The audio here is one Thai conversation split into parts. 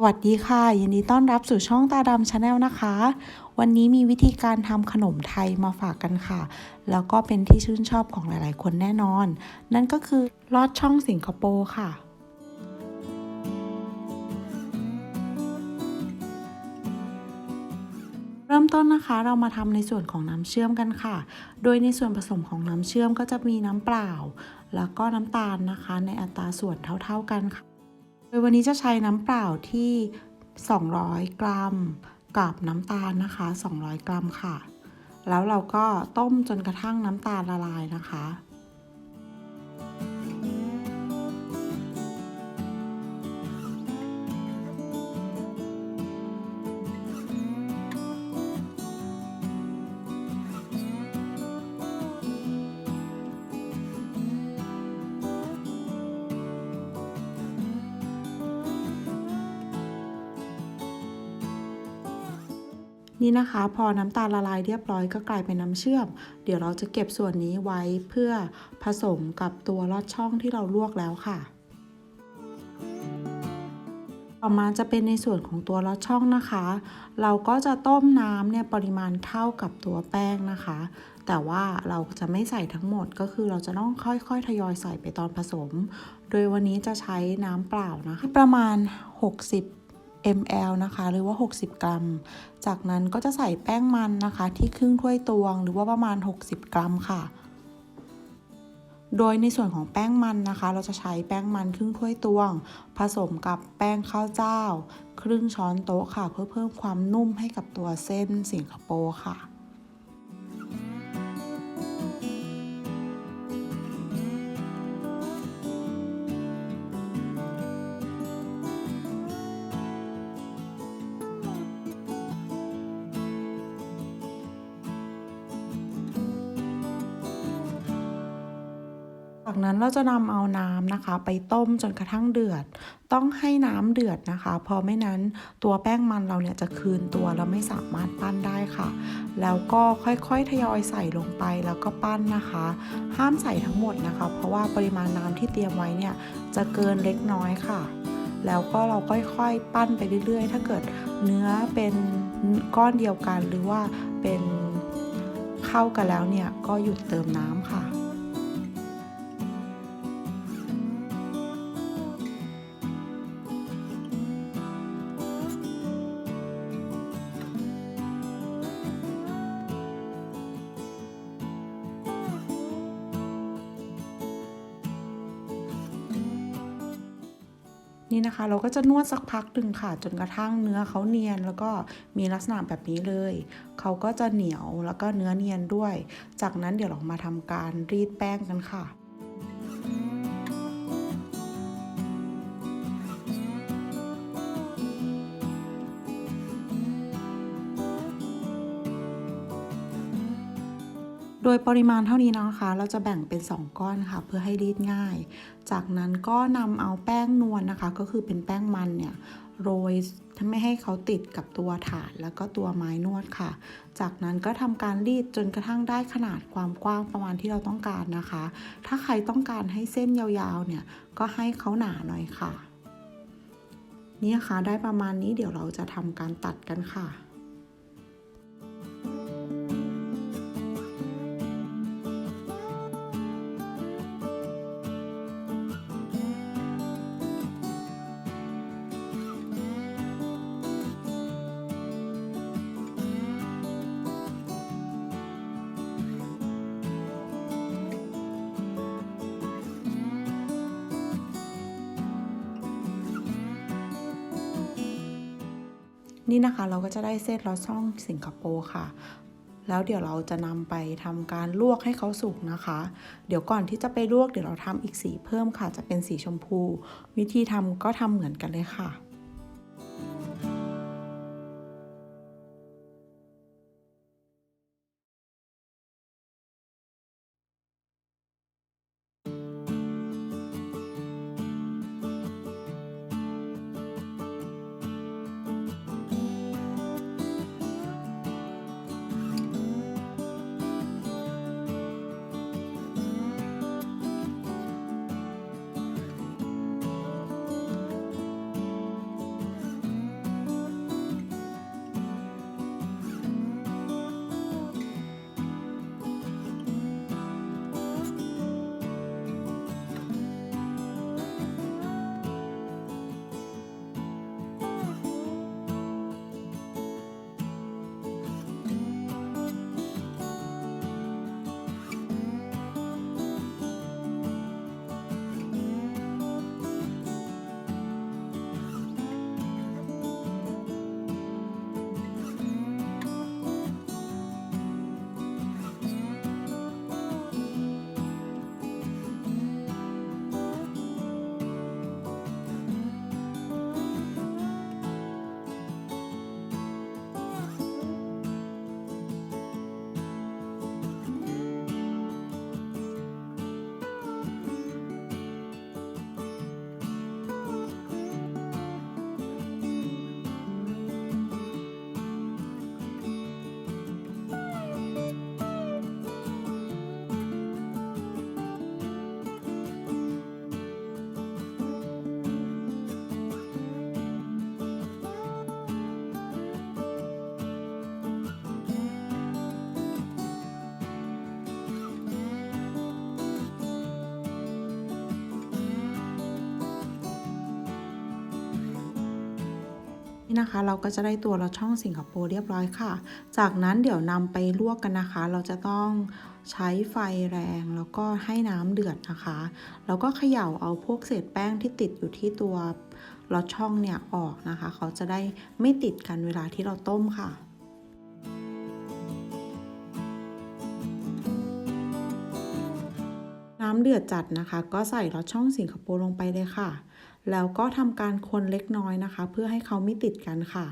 สวัสดีค่ะ ยินดีต้อนรับสู่ช่องตาดำชาแนลนะคะ วันนี้มีวิธีการทำขนมไทยมาฝากกันค่ะ แล้วก็เป็นที่ชื่นชอบของหลายๆ คนแน่นอน นั่นก็คือลอดช่องสิงคโปร์ค่ะ เริ่มต้นนะคะเรามาทำในส่วนของน้ำเชื่อมกันค่ะ โดยในส่วนผสมของน้ำเชื่อมก็จะมีน้ำเปล่า แล้วก็น้ำตาลนะคะ ในอัตราส่วนเท่า ๆกันค่ะ โดยวันนี้จะใช้น้ำเปล่าที่ 200 กรัม กับน้ำตาลนะคะ 200 กรัมค่ะ แล้วเราก็ต้มจนกระทั่งน้ำตาลละลายนะคะ นี่นะคะ พอน้ำตาลละลายเรียบร้อยก็กลายเป็นน้ำเชื่อม เดี๋ยวเราจะเก็บส่วนนี้ไว้เพื่อผสมกับตัวลอดช่องที่เราลวกแล้วค่ะ ต่อมาจะเป็นในส่วนของตัวลอดช่องนะคะ เราก็จะต้มน้ำเนี่ยปริมาณเท่ากับตัวแป้งนะคะ แต่ว่าเราจะไม่ใส่ทั้งหมดก็คือเราจะต้องค่อยๆ ทยอยใส่ไปตอนผสม โดยวันนี้จะใช้น้ำเปล่านะคะประมาณ 60 ml นะคะ หรือว่า 60 กรัม จากนั้นก็จะใส่แป้งมันนะคะ ที่ครึ่งถ้วยตวง หรือว่าประมาณ 60 กรัมค่ะ โดยในส่วนของแป้งมันนะคะ เราจะใช้แป้งมันครึ่งถ้วยตวง ผสมกับแป้งข้าวเจ้า ครึ่งช้อนโต๊ะค่ะ เพื่อเพิ่มความนุ่มให้กับตัวเส้นสิงคโปร์ค่ะ จากนั้นเราจะนำเอาน้ำนะคะ ไปต้มจนกระทั่งเดือด ต้องให้น้ำเดือดนะคะพราะไม่นั้นตัวแป้งมันเราเนี่ยจะคืนตัวแล้วไม่สามารถปั้นได้ค่ะ แล้วก็ค่อยๆทยอยใส่ลงไปแล้วก็ปั้นนะคะ ห้ามใส่ทั้งหมดนะคะ เพราะว่าปริมาณน้ำที่เตรียมไว้เนี่ยจะเกินเล็กน้อยค่ะ แล้วก็เราค่อยๆปั้นไปเรื่อย ๆ ถ้าเกิดเนื้อเป็นก้อนเดียวกันหรือว่าเป็นเข้ากันแล้วเนี่ยก็หยุดเติมน้ำค่ะ นี้นะคะ เราก็จะนวดสักพักหนึ่งค่ะ จนกระทั่งเนื้อเขาเนียน แล้วก็มีลักษณะแบบนี้เลย เขาก็จะเหนียวแล้วก็เนื้อเนียนด้วย จากนั้นเดี๋ยวเรามาทำการรีดแป้งกันค่ะ ดยปริมาณเท่านี้นะคะ เราจะแบ่งเป็น 2 ก้อนค่ะ เพื่อให้รีดง่าย จากนั้นก็นำเอาแป้งนวลนะคะ ก็คือเป็นแป้งมันเนี่ยโรยทำไม่ให้เขาติดกับตัวถาดแล้วก็ตัวไม้นวดค่ะ จากนั้นก็ทำการรีดจนกระทั่งได้ขนาดความกว้างประมาณที่เราต้องการนะคะ ถ้าใครต้องการให้เส้นยาวๆเนี่ยก็ให้เขาหนาหน่อยค่ะ นี่ค่ะได้ประมาณนี้เดี๋ยวเราจะทำการตัดกันค่ะ นี่นะคะเราก็จะได้เส้นลอดช่องสิงคโปร์ค่ะ แล้วเดี๋ยวเราจะนำไปทำการลวกให้เขาสุกนะคะ เดี๋ยวก่อนที่จะไปลวกเดี๋ยวเราทำอีกสีเพิ่มค่ะ จะเป็นสีชมพู วิธีทำก็ทำเหมือนกันเลยค่ะ นะคะ เราก็จะได้ตัวลอดช่องสิงคโปร์เรียบร้อยค่ะ จากนั้นเดี๋ยวนำไปลวกกันนะคะ เราจะต้องใช้ไฟแรงแล้วก็ให้น้ำเดือดนะคะ แล้วก็เขย่าเอาพวกเศษแป้งที่ติดอยู่ที่ตัวลอดช่องเนี่ยออกนะคะ เขาจะได้ไม่ติดกันเวลาที่เราต้มค่ะน้ำเดือดจัดนะคะ ก็ใส่ลอดช่องสิงคโปร์ลงไปเลยค่ะ แล้วก็ทำการคนเล็กน้อยนะคะ เพื่อให้เขาไม่ติดกันค่ะ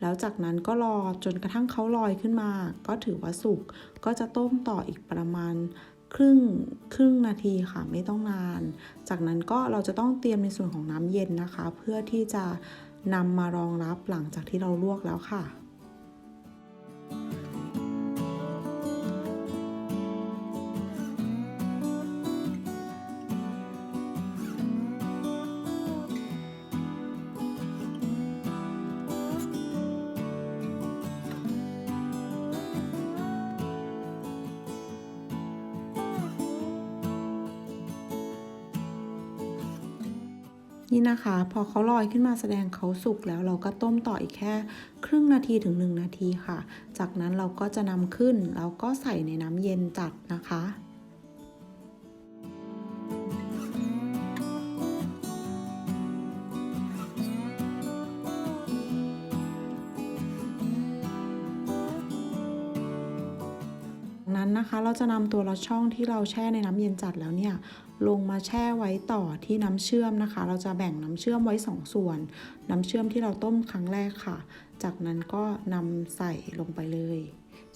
แล้วจากนั้นก็รอจนกระทั่งเขาลอยขึ้นมา ก็ถือว่าสุก ก็จะต้มต่ออีกประมาณครึ่งครึ่งนาทีค่ะไม่ต้องนาน จากนั้นก็เราจะต้องเตรียมในส่วนของน้ำเย็นนะคะ เพื่อที่จะนำมารองรับหลังจากที่เราลวกแล้วค่ะ นี่นะคะ พอเขาลอยขึ้นมาแสดงเขาสุกแล้วเราก็ต้มต่ออีกแค่ครึ่งนาทีถึง 1 นาทีค่ะ จากนั้นเราก็จะนำขึ้นแล้วก็ใส่ในน้ำเย็นจัดนะคะ นั้นนะคะ เราจะนำตัวลอดช่องที่เราแช่ในน้ำเย็นจัดแล้วเนี่ยลงมาแช่ไว้ต่อที่น้ำเชื่อมนะคะ เราจะแบ่งน้ำเชื่อมไว้ 2 ส่วน น้ำเชื่อมที่เราต้มครั้งแรกค่ะ จากนั้นก็นำใส่ลงไปเลย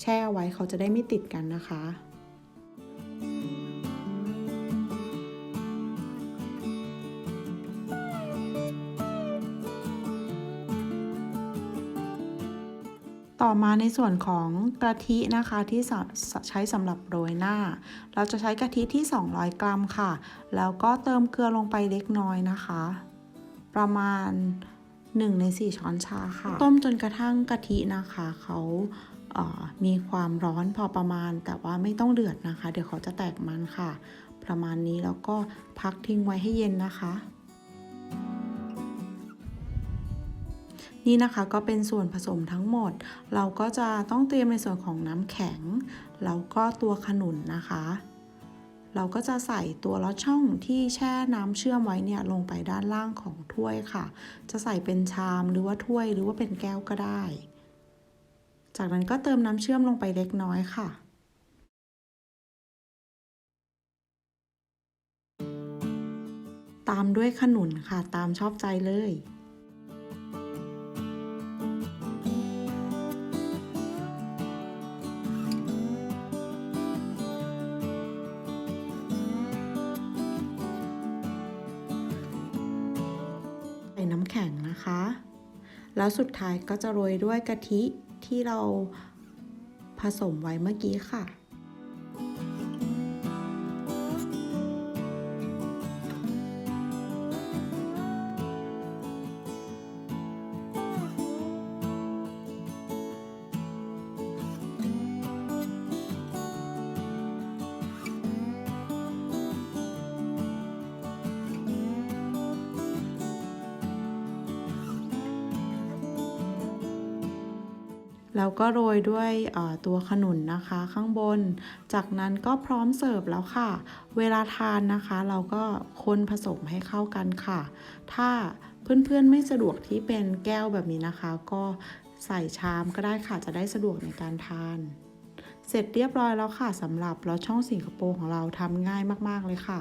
แช่ไว้เขาจะได้ไม่ติดกันนะคะ ต่อมาในส่วนของกะทินะคะที่ใช้สำหรับโรยหน้า เราจะใช้กะทิที่ 200 กรัมค่ะ แล้วก็เติมเกลือลงไปเล็กน้อยนะคะ ประมาณ 1 ใน 4 ช้อนชาค่ะ ต้มจนกระทั่งกะทินะคะเขาเมีความร้อนพอประมาณ แต่ว่าไม่ต้องเดือดนะคะ เดี๋ยวเขาจะแตกมันค่ะ ประมาณนี้แล้วก็พักทิ้งไว้ให้เย็นนะคะ นี่นะคะก็เป็นส่วนผสมทั้งหมด เราก็จะต้องเตรียมในส่วนของน้ำแข็ง แล้วก็ตัวขนุนนะคะ เราก็จะใส่ตัวลอดช่องที่แช่น้ำเชื่อมไว้เนี่ยลงไปด้านล่างของถ้วยค่ะ จะใส่เป็นชามหรือว่าถ้วยหรือว่าเป็นแก้วก็ได้ จากนั้นก็เติมน้ำเชื่อมลงไปเล็กน้อยค่ะตามด้วยขนุนค่ะตามชอบใจเลย แล้วสุดท้ายก็จะโรยด้วยกะทิที่เราผสมไว้เมื่อกี้ค่ะ แล้วก็โรยด้วยตัวขนุนนะคะข้างบน จากนั้นก็พร้อมเสิร์ฟแล้วค่ะ เวลาทานนะคะ เราก็คนผสมให้เข้ากันค่ะ ถ้าเพื่อนๆไม่สะดวกที่เป็นแก้วแบบนี้นะคะ ก็ใส่ชามก็ได้ค่ะ จะได้สะดวกในการทาน เสร็จเรียบร้อยแล้วค่ะสำหรับลอดช่องสิงคโปร์ของเราทำง่ายมากๆเลยค่ะ